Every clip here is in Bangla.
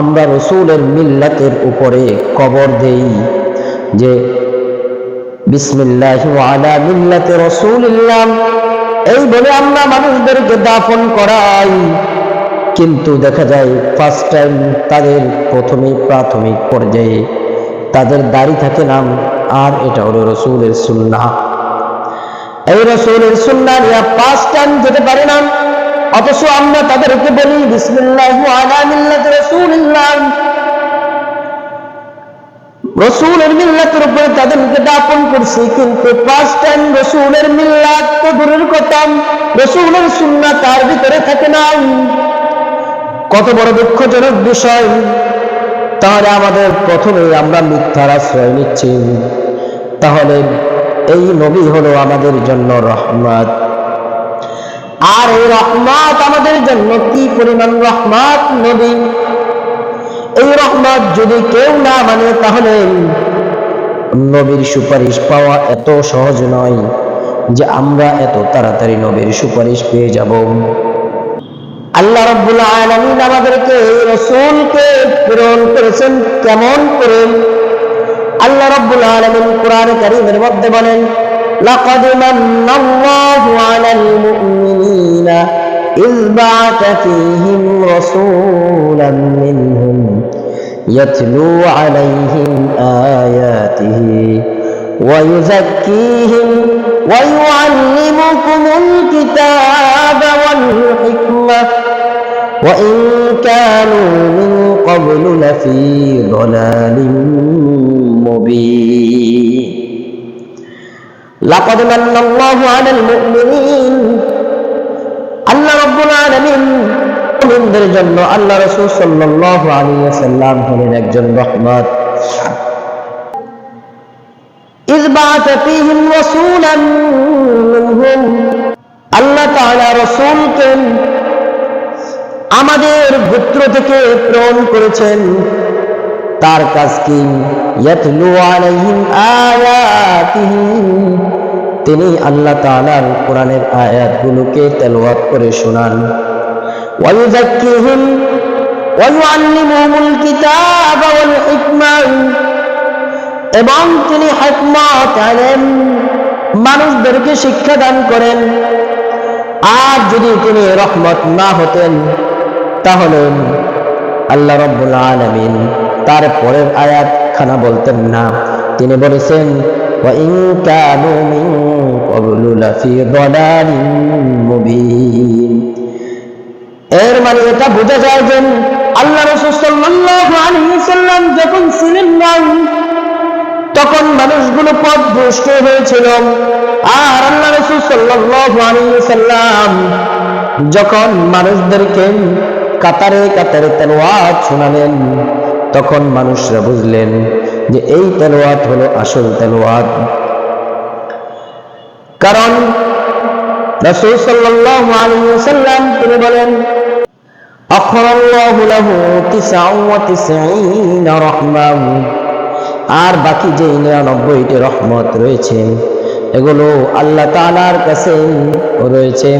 আমরা রসুলের মিল্লাতের উপরে কবর দেই যে, বিসমিল্লাহ আলা মিল্লাতে রসুলিল্লাহ। এই বলে আমরা মানুষদেরকে দাফন করাই। কিন্তু দেখা যায় ফার্স্ট টাইম তাদের প্রথমে প্রাথমিক পর্যায়ে তাদের দাড়ি থাকে নাম আর এটা হলো রসুলের সুন্না এই রসুলের সুন্না নিয়ে ফার্স্ট টাইম যেতে পারে না, অথচ আমরা তাদেরকে বলি, বিসমিল্লাহ আলা রসুলের মিল্লাতের উপরে তাদেরকে দাপন করছি, কিন্তু ফার্স্ট টাইম রসুলের মিল্লাত তো দূরের কথা, রসুলের সুন্না তার ভিতরে থাকে না কত বড় দুঃখজনক বিষয়, তাহলে আমাদের প্রথমে আমরা মিথ্যার আশ্রয় নিচ্ছি। তাহলে এই নবী হলো আমাদের জন্য রহমত। আর এই রহমত আমাদের জন্য কি পরিমাণ রহমত নবী? এই রহমত যদি কেউ না মানে তাহলে নবীর সুপারিশ পাওয়া এত সহজ নয় যে আমরা এত তাড়াতাড়ি নবীর সুপারিশ পেয়ে যাব। আল্লাহ রব্বুল আলামিন আমাদেরকে, এই রসুলকে প্রেরণ করেছেন কেমন করে? আল্লাহ রব্বুল আলামিন কোরআন কারীমের মধ্যে বলেন, লাকাদ মান্নাল্লাহু আলাল মুমিনিনা إذ بعث فيهم رسولا منهم يتلو عليهم آياته ويزكيهم ويعلمكم الكتاب والحكمة وإن كانوا من قبل لفي ضلال مبين. لقد من الله على المؤمنين মোমেনদের জন্য আল্লাহ রসুল সাল্লাহ আলিয়াল্লাম হলেন একজন রহমত। আল্লাহ রসুলকে আমাদের পুত্র থেকে প্রেরণ করেছেন। তার কাজ কি? তিনি আল্লাহ তালার কোরআনের আয়াতগুলোকে তেলওয়াত করে শোনান। ওয়ায়ুযাক্কিহিম ওয়ায়ুআল্লিমুহুমুল কিতাবা ওয়াল হিকমা এবং তিনি হিকমত আলেন মানুষদেরকে শিক্ষা দান করেন আর যদি তিনি রহমত না হতেন তাহলে আল্লাহ রব্বুল আলামিন তার পরের আয়াত খানা বলতেন না তিনি বলেছেন وإن كانوا من قبل لفي ضلال مبين এর মানে এটা বোঝা যায় যে আল্লাহ রসুল সাল্লাল্লাহু আলাইহি সাল্লাম যখন ছিলেন না তখন মানুষগুলো পথ ভ্রষ্ট হয়েছিল। আর আল্লাহ রসুল সাল্লাম যখন মানুষদেরকে কাতারে কাতারে তেলোয়াত শোনালেন, তখন মানুষরা বুঝলেন যে এই তেলোয়াত হলো আসল তেলোয়াত কারণ রাসূল সাল্লাল্লাহু আলাইহি ওয়াসাল্লাম তিনি বলেন আখরাল্লাহু লাহু 99 রহমান আর বাকি যে 99টি রহমত রয়েছে, এগুলো আল্লাহ তাআলার কাছে রয়েছে।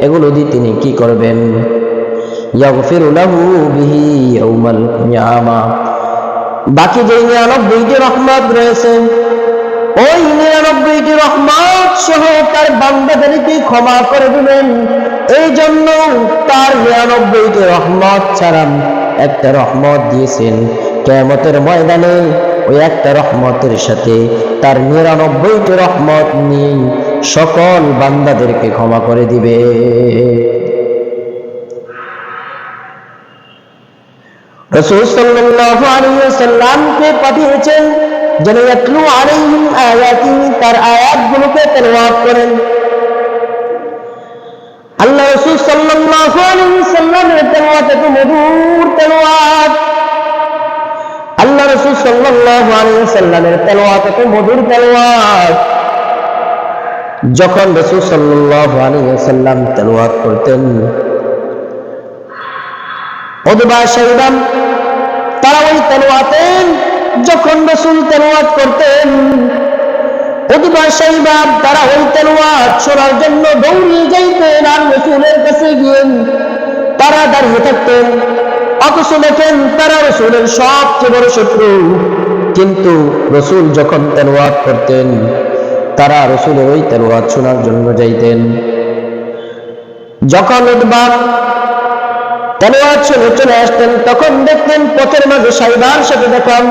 এগুলো দিয়ে তিনি কি করবেন? বাকি যে নিরানব্বইটি রহমত রয়েছে, ওই নিরানব্বইটি রহমত সহ তার বান্দাদেরকে ক্ষমা করে দিবেন। এই জন্য তার নিরানব্বইটি রহমত ছাড়ান একটা রহমত দিয়েছেন। কেমতের ময়দানে ওই একটা রহমতের সাথে তার নিরানব্বইটি রহমত নিয়ে সকল বান্দাদেরকে ক্ষমা করে দিবে। রসুল সাল্লাল্লাহু আলাইহি ওয়াসাল্লামকে পাঠিয়েছেন যেন ইয়াতলু আলাইহিম আয়াতিহি তার আয়াতগুলোকে তেলাওয়াত করেন। আল্লাহ রসুল সাল্লাল্লাহু আলাইহি ওয়াসাল্লামের তেলাওয়াত এত মধুর তেলাওয়াত। আল্লাহ রসুল সাল্লাল্লাহু আলাইহি ওয়াসাল্লামের তেলাওয়াত এত মধুর তেলাওয়াত। যখন রসুল সাল্লাল্লাহু আলাইহি ওয়াসাল্লাম তেলাওয়াত করতেন, অদবা সাইবাম তেলোয়াতেন যখন রসুল তেলোয়াত করতেন অদবা সাইবাম তারা ওই তেলোয়াত শোনার জন্য দৌড়িয়ে যাইতেন আর রসুলের কাছে গিয়ে তারা দাঁড়িয়ে থাকতেন। অথচ দেখেন তারা রসুলের সবচেয়ে বড় শত্রু। কিন্তু রসুল যখন তেলওয়াত করতেন, তারা রসুলের ওই তেলওয়াত শোনার জন্য যাইতেন। যখন উদ্বাদ তেলওয়াত শুনে চলে আসতেন, তখন দেখতেন পথের মাঝে সাইবার সাথে দেখান।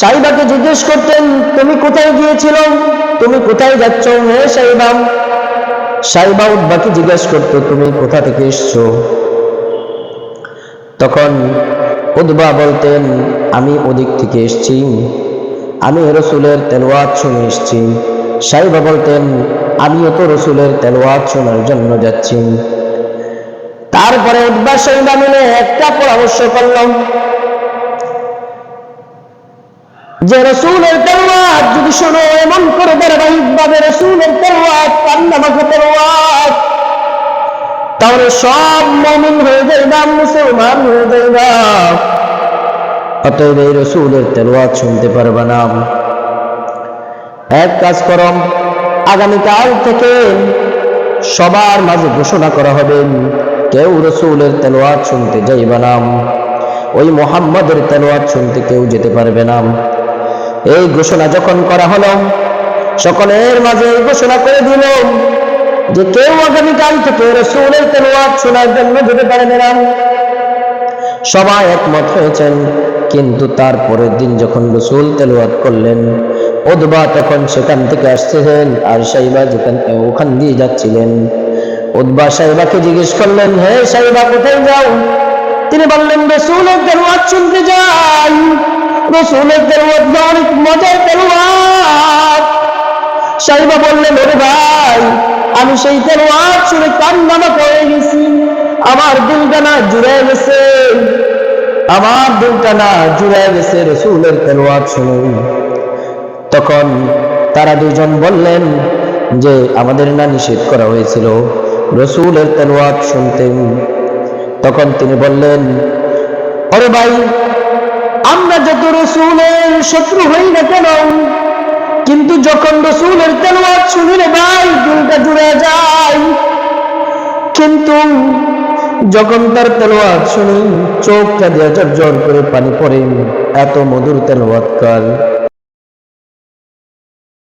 সাইবাকে জিজ্ঞেস করতেন, তুমি কোথায় গিয়েছিল? তুমি কোথায় যাচ্ছ হে সাইবা? সাইবা উদ্বাকে জিজ্ঞেস করতো, তুমি কোথা থেকে এসছো? তখন উদ্বা বলতেন, আমি ওদিক থেকে এসছি। আমি রসুলের তেলওয়াত শুনে এসছি। সাইবা বলতেন, আমিও তো রসুলের তেলওয়াত শোনার জন্য যাচ্ছি। তারপরে উদ্বা সাইবা মিলে একটা পরামর্শ করলাম যে রসুলের তেলওয়াত যদি শোনো, এমন করে ধারাবাহিক রসুলের তেলওয়াত, কান্নামাখা তেলওয়াত, তাহলে সব মমিন হয়ে যাইবা মুসলমান হয়ে যাইবা অতএব এই রসুলের তেলওয়াত শুনতে পারবা না এক কাজ করম, আগামীকাল থেকে সবার মাঝে ঘোষণা করা হবে। কেউ রসুলের তেলোয়াত শুনতে যাইবা না। ওই মোহাম্মদের তেলোয়াত শুনতে কেউ যেতে পারবে না। এই ঘোষণা যখন করা হলো, সকলের মাঝে এই ঘোষণা করে দিল যে কেউ আগামীকাল থেকে রসুলের তেলোয়াত শোনার জন্য যেতে পারবে না। সবাই একমত হয়েছেন, কিন্তু তারপরের দিন যখন রসুল তেলোয়াত করলেন ওদবা তখন সেখান থেকে আসছিলেন, আর সাইবা যেখান ওখান দিয়ে যাচ্ছিলেন। উদ্বা সাহেবাকে জিজ্ঞেস করলেন, হে সাহেবা, কোথায় যাও? তিনি বললেন, রসুলের তেলোয়াত শুনতে যাই। রসুলের না অনেক মজার তেলোয়াত সাহেবা বললেন, ওরে ভাই, আমি সেই তেলোয়াত শুনে কান্নামা করে গেছি। আমার দিলটা না জুড়ে গেছে। আমার দিলটা না জুড়ে গেছে রসুলের তেলোয়াত শুনে। তখন তারা দুজন বললেন যে, আমাদের না নিষেধ করা হয়েছিল। রসুলের তেলোয়াত শুনতেন। তখন তিনি বললেন, আরে ভাই, আমরা যত রসুলের শত্রু হই না কেন, কিন্তু যখন রসুলের তেলোয়াত শুনি রে ভাই, দিলটা জুড়ে যায়। কিন্তু যখন তার তেলোয়াত শুনি, চোখটা দিয়ে জর করে পানি পড়ে, এত মধুর তেলোয়াত কার